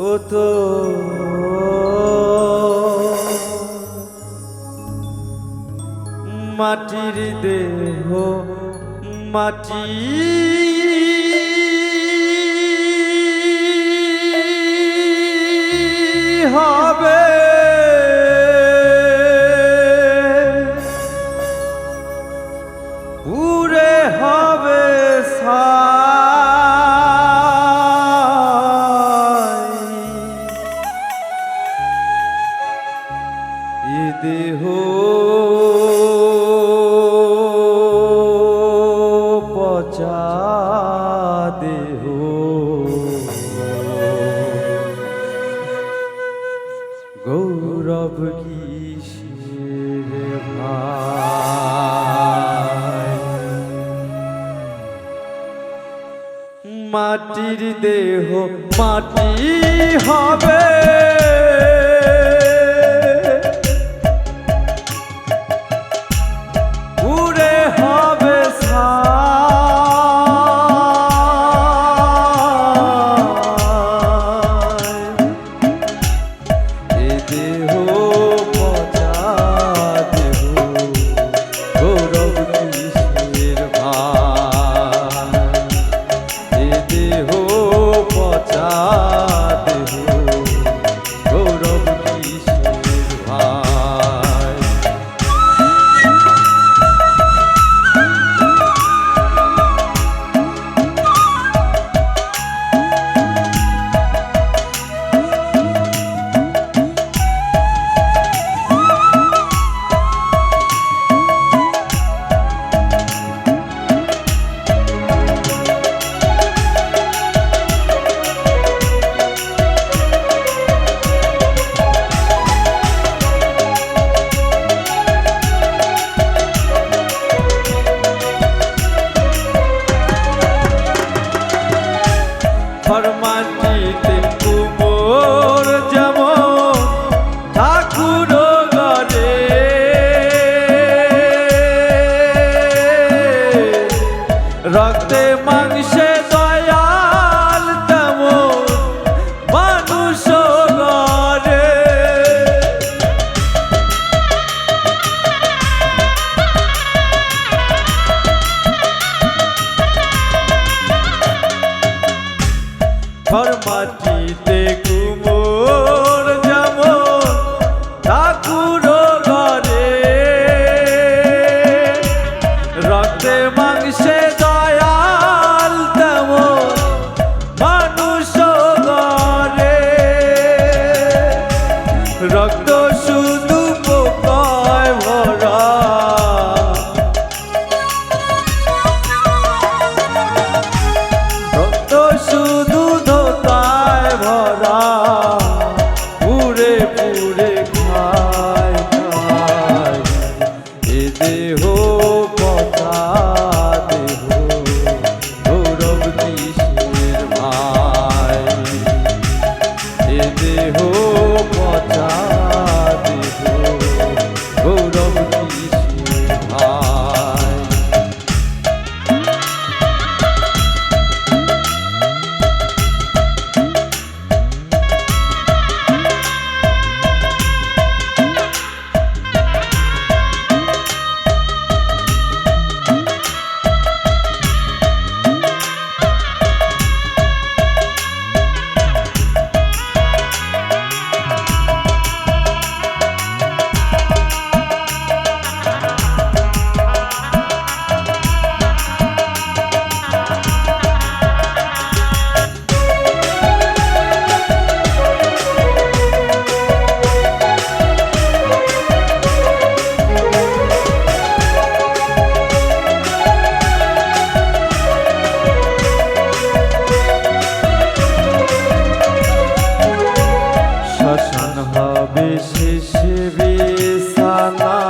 ও মাটির দেহ মাটির দেহ গৌরব কিসের মাটির দেহ মাটি হবে। মাটিতে কুমোর আল্লাহ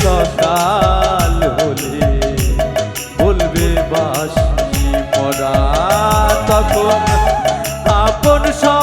সকাল হলে বলবে বাসি পড়া তখন আপন স্বজন